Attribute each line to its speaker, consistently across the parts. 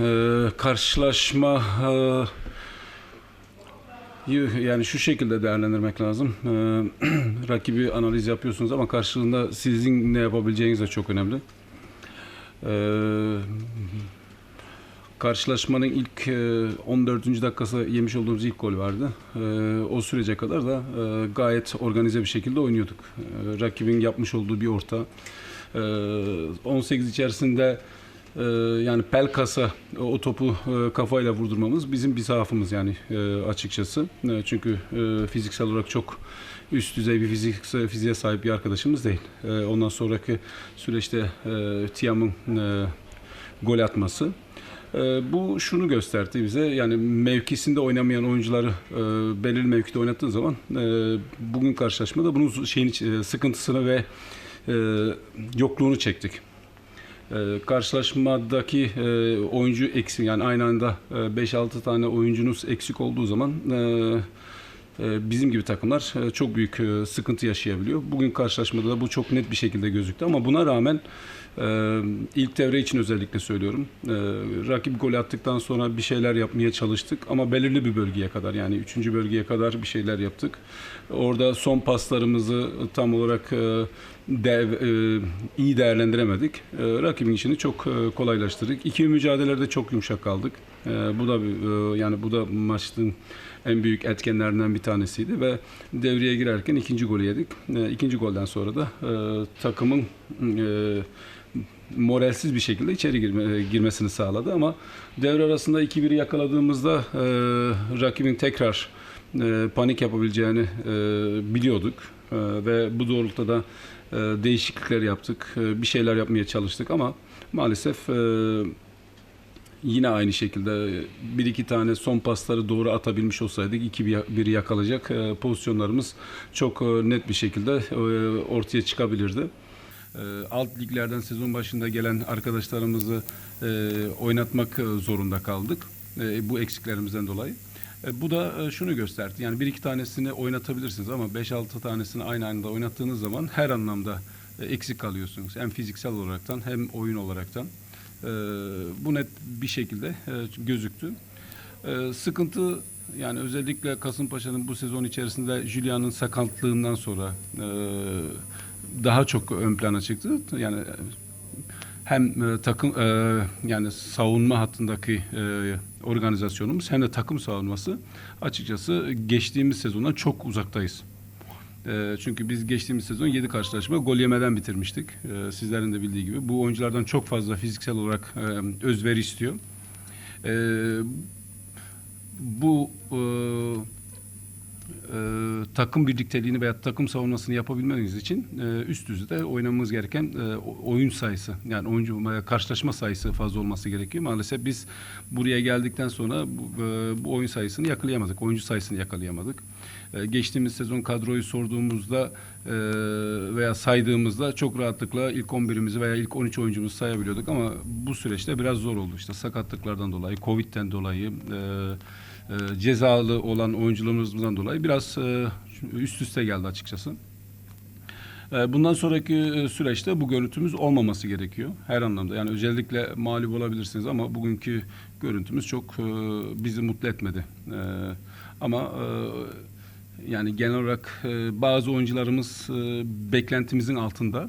Speaker 1: e, karşılaşma e, yani şu şekilde değerlendirmek lazım. E, rakibi analiz yapıyorsunuz ama karşılığında sizin ne yapabileceğiniz de çok önemli. E, karşılaşmanın ilk e, 14. dakikası yemiş olduğumuz ilk gol vardı. E, o sürece kadar da e, gayet organize bir şekilde oynuyorduk. E, rakibin yapmış olduğu bir orta. E, 18 içerisinde e, yani Pelkas'a o topu e, kafayla vurdurmamız bizim bir zaafımız yani e, açıkçası. E, çünkü e, fiziksel olarak çok üst düzey bir fizik, fiziğe sahip bir arkadaşımız değil. E, ondan sonraki süreçte e, Tiam'ın e, gol atması. E, bu şunu gösterdi bize yani mevkisinde oynamayan oyuncuları e, belirli mevkide oynattığın zaman e, bugün karşılaşmada bunun şeyin e, sıkıntısını ve e, yokluğunu çektik. E, karşılaşmadaki e, oyuncu eksik yani aynı anda e, 5-6 tane oyuncunuz eksik olduğu zaman e, e, bizim gibi takımlar e, çok büyük e, sıkıntı yaşayabiliyor. Bugün karşılaşmada da bu çok net bir şekilde gözüktü ama buna rağmen e, ilk devre için özellikle söylüyorum. E, rakip gol attıktan sonra bir şeyler yapmaya çalıştık ama belirli bir bölgeye kadar yani 3. bölgeye kadar bir şeyler yaptık. Orada son paslarımızı tam olarak e, dev, e, iyi değerlendiremedik. E, rakibin işini çok kolaylaştırdık. İki mücadelelerde çok yumuşak kaldık. Bu da yani bu da maçın en büyük etkenlerinden bir tanesiydi ve devreye girerken ikinci golü yedik. E, ikinci golden sonra da takımın moralsiz bir şekilde içeri girme, girmesini sağladı ama devre arasında 2-1'i yakaladığımızda e, rakibin tekrar e, panik yapabileceğini e, biliyorduk E, ve bu doğrultuda da e, değişiklikler yaptık, e, bir şeyler yapmaya çalıştık ama maalesef e, yine aynı şekilde bir iki tane son pasları doğru atabilmiş olsaydık iki bir biri yakalayacak e, pozisyonlarımız çok e, net bir şekilde e, ortaya çıkabilirdi. E, Alt liglerden sezon başında gelen arkadaşlarımızı e, oynatmak e, zorunda kaldık. E, Bu eksiklerimizden dolayı. Bu da şunu gösterdi. Yani bir iki tanesini oynatabilirsiniz ama 5-6 tanesini aynı anda oynattığınız zaman her anlamda eksik kalıyorsunuz. Hem fiziksel olaraktan hem oyun olaraktan. Bu net bir şekilde gözüktü. Sıkıntı yani özellikle Kasımpaşa'nın bu sezon içerisinde Julian'ın sakatlığından sonra daha çok ön plana çıktı. Yani hem e, takım e, yani savunma hattındaki e, organizasyonumuz hem de takım savunması açıkçası geçtiğimiz sezondan çok uzaktayız. E, çünkü biz geçtiğimiz sezon 7 karşılaşma gol yemeden bitirmiştik. E, sizlerin de bildiği gibi. Bu oyunculardan çok fazla fiziksel olarak e, özveri istiyor. E, bu e, takım birlikteliğini veya takım savunmasını yapabilmeniz için e, üst düzeyde oynamamız gereken e, oyun sayısı yani oyuncu karşılaşma sayısı fazla olması gerekiyor. Maalesef biz buraya geldikten sonra bu, e, bu oyun sayısını yakalayamadık. Oyuncu sayısını yakalayamadık. E, geçtiğimiz sezon kadroyu sorduğumuzda e, veya saydığımızda çok rahatlıkla ilk 11'imizi veya ilk 13 oyuncumuzu sayabiliyorduk ama bu süreçte biraz zor oldu. İşte sakatlıklardan dolayı, Covid'den dolayı, e, e, cezalı olan oyuncularımızdan dolayı biraz e, üst üste geldi açıkçası. E, Bundan sonraki süreçte bu görüntümüz olmaması gerekiyor her anlamda. Yani özellikle mağlup olabilirsiniz ama bugünkü görüntümüz çok bizi mutlu etmedi. Ama yani genel olarak bazı oyuncularımız beklentimizin altında.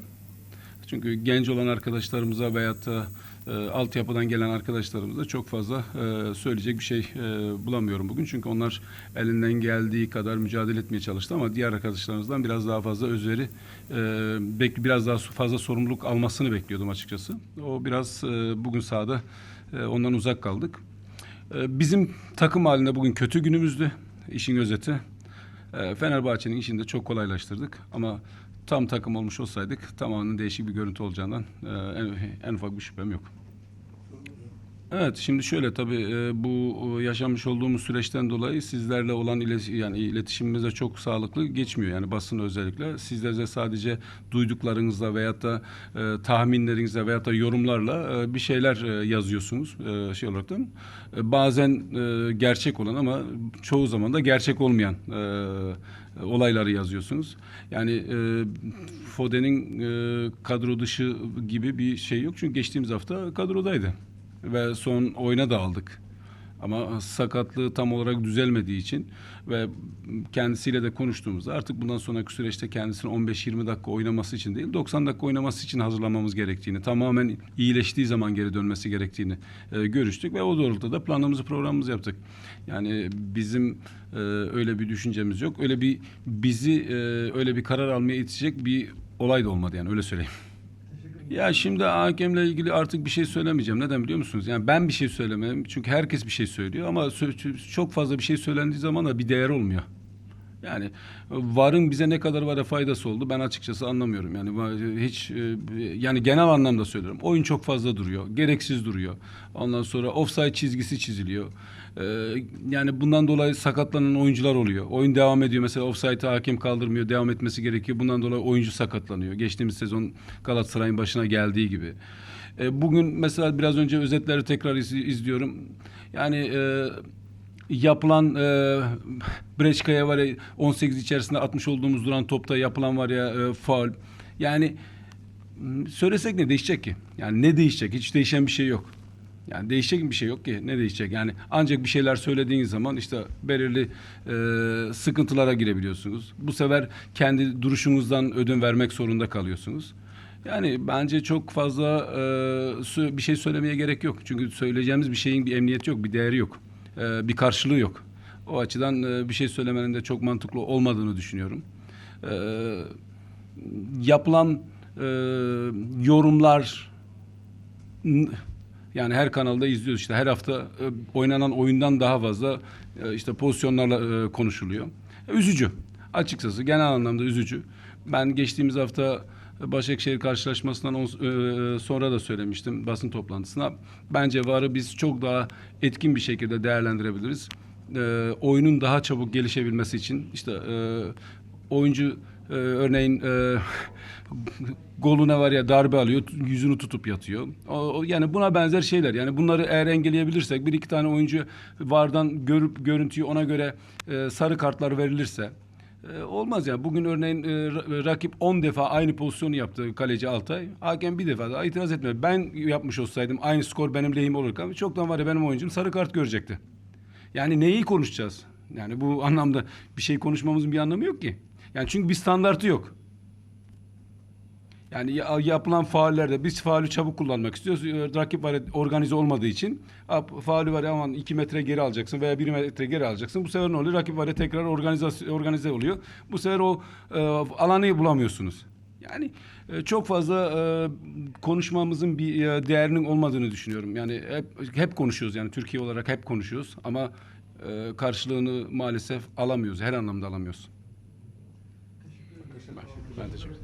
Speaker 1: Çünkü genç olan arkadaşlarımıza veyahut da e, altyapıdan gelen arkadaşlarımıza çok fazla e, söyleyecek bir şey e, bulamıyorum bugün. Çünkü onlar elinden geldiği kadar mücadele etmeye çalıştı ama diğer arkadaşlarımızdan biraz daha fazla özveri, e, bek- biraz daha fazla sorumluluk almasını bekliyordum açıkçası. O biraz e, bugün sahada e, ondan uzak kaldık. E, bizim takım halinde bugün kötü günümüzdü. işin özeti. E, Fenerbahçe'nin işini de çok kolaylaştırdık ama tam takım olmuş olsaydık tamamen değişik bir görüntü olacağından e, en, en ufak bir şüphem yok. Evet şimdi şöyle tabii e, bu e, yaşamış olduğumuz süreçten dolayı sizlerle olan ilet- yani iletişimimiz de çok sağlıklı geçmiyor yani basın özellikle. Sizler de sadece duyduklarınızla veyahut da e, tahminlerinizle veyahut da yorumlarla e, bir şeyler e, yazıyorsunuz e, şey olarak da. E, bazen e, gerçek olan ama çoğu zaman da gerçek olmayan e, olayları yazıyorsunuz. Yani e, Foden'in e, kadro dışı gibi bir şey yok çünkü geçtiğimiz hafta kadrodaydı. Ve son oyuna da aldık. Ama sakatlığı tam olarak düzelmediği için ve kendisiyle de konuştuğumuzda artık bundan sonraki süreçte kendisini 15-20 dakika oynaması için değil 90 dakika oynaması için hazırlamamız gerektiğini, tamamen iyileştiği zaman geri dönmesi gerektiğini e, görüştük ve o doğrultuda planımızı programımızı yaptık. Yani bizim e, öyle bir düşüncemiz yok. Öyle bir bizi e, öyle bir karar almaya itecek bir olay da olmadı yani öyle söyleyeyim. Ya şimdi hakemle ilgili artık bir şey söylemeyeceğim. Neden biliyor musunuz? Yani ben bir şey söylemem. Çünkü herkes bir şey söylüyor ama çok fazla bir şey söylendiği zaman da bir değer olmuyor. Yani varın bize ne kadar vara faydası oldu ben açıkçası anlamıyorum. Yani va- hiç e, yani genel anlamda söylüyorum. Oyun çok fazla duruyor. Gereksiz duruyor. Ondan sonra offside çizgisi çiziliyor. Yani bundan dolayı sakatlanan oyuncular oluyor. Oyun devam ediyor. Mesela offside'ı hakem kaldırmıyor. Devam etmesi gerekiyor. Bundan dolayı oyuncu sakatlanıyor. Geçtiğimiz sezon Galatasaray'ın başına geldiği gibi. Bugün mesela biraz önce özetleri tekrar iz- izliyorum. Yani e, yapılan e, Breçka'ya var ya 18 içerisinde atmış olduğumuz duran topta yapılan var ya e, faul. Yani söylesek ne değişecek ki? Yani ne değişecek? Hiç değişen bir şey yok. Yani değişecek bir şey yok ki. Ne değişecek? Yani ancak bir şeyler söylediğiniz zaman işte belirli e, sıkıntılara girebiliyorsunuz. Bu sefer kendi duruşunuzdan ödün vermek zorunda kalıyorsunuz. Yani bence çok fazla e, bir şey söylemeye gerek yok. Çünkü söyleyeceğimiz bir şeyin bir emniyeti yok, bir değeri yok. E, bir karşılığı yok. O açıdan e, bir şey söylemenin de çok mantıklı olmadığını düşünüyorum. E, yapılan e, yorumlar yani her kanalda izliyoruz işte her hafta e, oynanan oyundan daha fazla e, işte pozisyonlarla e, konuşuluyor. E, Üzücü. Açıkçası genel anlamda üzücü. Ben geçtiğimiz hafta Başakşehir karşılaşmasından e, sonra da söylemiştim basın toplantısına. Bence VAR'ı biz çok daha etkin bir şekilde değerlendirebiliriz. E, oyunun daha çabuk gelişebilmesi için işte e, oyuncu e, örneğin e, golüne var ya darbe alıyor yüzünü tutup yatıyor. O- yani buna benzer şeyler. Yani bunları eğer engelleyebilirsek bir iki tane oyuncu vardan görüp görüntüyü ona göre e, sarı kartlar verilirse e, olmaz yani. Bugün örneğin e, ra- rakip 10 defa aynı pozisyonu yaptı kaleci Altay. Hakem bir defa daha itiraz etmedi. Ben yapmış olsaydım aynı skor benim lehim olurken çoktan var ya benim oyuncum sarı kart görecekti. Yani neyi konuşacağız? Yani bu anlamda bir şey konuşmamızın bir anlamı yok ki. Yani çünkü bir standartı yok. Yani ya- yapılan faullerde biz faulü çabuk kullanmak istiyoruz. Ee, Rakip var organize olmadığı için "Aa, faulü var aman 2 metre geri alacaksın veya 1 metre geri alacaksın. Bu sefer ne oluyor? Rakip var tekrar organize, organize oluyor. Bu sefer o e, alanı bulamıyorsunuz. Yani e, çok fazla e, konuşmamızın bir e, değerinin olmadığını düşünüyorum. Yani hep, hep konuşuyoruz yani Türkiye olarak hep konuşuyoruz ama e, karşılığını maalesef alamıyoruz. Her anlamda alamıyoruz. Ben teşekkür ederim.